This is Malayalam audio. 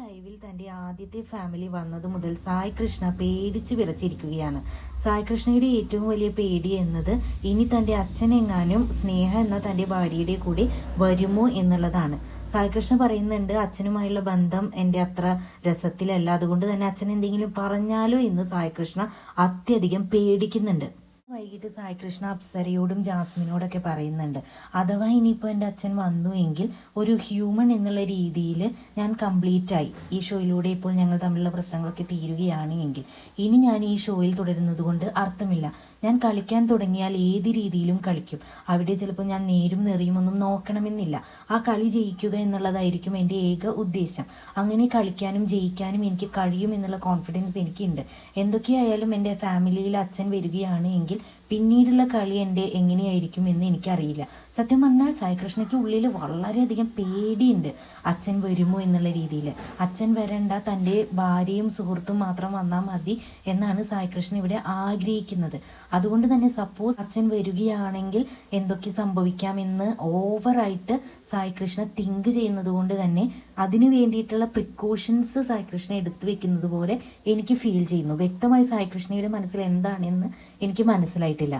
ലൈവിൽ തന്റെ ആദ്യത്തെ ഫാമിലി വന്നത് മുതൽ സായ് കൃഷ്ണ പേടിച്ച് വിറച്ചിരിക്കുകയാണ്. സായ് കൃഷ്ണയുടെ ഏറ്റവും വലിയ പേടി എന്നത് ഇനി തന്റെ അച്ഛനെങ്ങാനും സ്നേഹ എന്ന തന്റെ ഭാര്യയുടെ കൂടെ വരുമോ എന്നുള്ളതാണ്. സായ് കൃഷ്ണ പറയുന്നുണ്ട് അച്ഛനുമായുള്ള ബന്ധം എന്റെ അത്ര രസത്തിലല്ല. അതുകൊണ്ട് തന്നെ അച്ഛൻ എന്തെങ്കിലും പറഞ്ഞാലോ എന്ന് സായ് കൃഷ്ണ അത്യധികം പേടിക്കുന്നുണ്ട്. വൈകിട്ട് സായി കൃഷ്ണ അപ്സരയോടും ജാസ്മിനോടൊക്കെ പറയുന്നുണ്ട്. അഥവാ ഇനിയിപ്പോൾ എന്റെ അച്ഛൻ വന്നു എങ്കിൽ ഒരു ഹ്യൂമൺ എന്നുള്ള രീതിയിൽ ഞാൻ കംപ്ലീറ്റ് ആയി. ഈ ഷോയിലൂടെ ഇപ്പോൾ ഞങ്ങൾ തമ്മിലുള്ള പ്രശ്നങ്ങളൊക്കെ തീരുകയാണ് എങ്കിൽ. ഇനി ഞാൻ ഈ ഷോയിൽ തുടരുന്നത് കൊണ്ട് അർത്ഥമില്ല. ഞാൻ കളിക്കാൻ തുടങ്ങിയാൽ ഏത് രീതിയിലും കളിക്കും. അവിടെ ചിലപ്പോൾ ഞാൻ നേരും നിറയുമൊന്നും നോക്കണമെന്നില്ല. ആ കളി ജയിക്കുക എന്നുള്ളതായിരിക്കും എന്റെ ഏക ഉദ്ദേശം. അങ്ങനെ കളിക്കാനും ജയിക്കാനും എനിക്ക് കഴിയും എന്നുള്ള കോൺഫിഡൻസ് എനിക്കുണ്ട്. എന്തൊക്കെയായാലും എന്റെ ഫാമിലിയിൽ അച്ഛൻ വരികയാണ് എങ്കിൽ പിന്നീടുള്ള കളി എന്റെ എങ്ങനെയായിരിക്കും എന്ന് എനിക്കറിയില്ല. സത്യം പറഞ്ഞാൽ സായികൃഷ്ണയ്ക്ക് ഉള്ളിൽ വളരെയധികം പേടിയുണ്ട് അച്ഛൻ വരുമോ എന്നുള്ള രീതിയിൽ അച്ഛൻ വരണ്ട തന്റെ ഭാര്യയും സുഹൃത്തും മാത്രം വന്നാൽ മതി എന്നാണ് സായികൃഷ്ണൻ ഇവിടെ ആഗ്രഹിക്കുന്നത്. അതുകൊണ്ട് തന്നെ സപ്പോസ് അച്ഛൻ വരികയാണെങ്കിൽ എന്തൊക്കെ സംഭവിക്കാം സംഭവിക്കാമെന്ന് ഓവറായിട്ട് സായികൃഷ്ണ തിങ്ക് ചെയ്യുന്നത് കൊണ്ട് തന്നെ അതിനു വേണ്ടിയിട്ടുള്ള പ്രിക്കോഷൻസ് സായികൃഷ്ണ എടുത്തു വെക്കുന്നത് പോലെ എനിക്ക് ഫീൽ ചെയ്യുന്നു. വ്യക്തമായി സായികൃഷ്ണയുടെ മനസ്സിൽ എന്താണെന്ന് എനിക്ക് മനസ്സിലായിട്ടില്ല.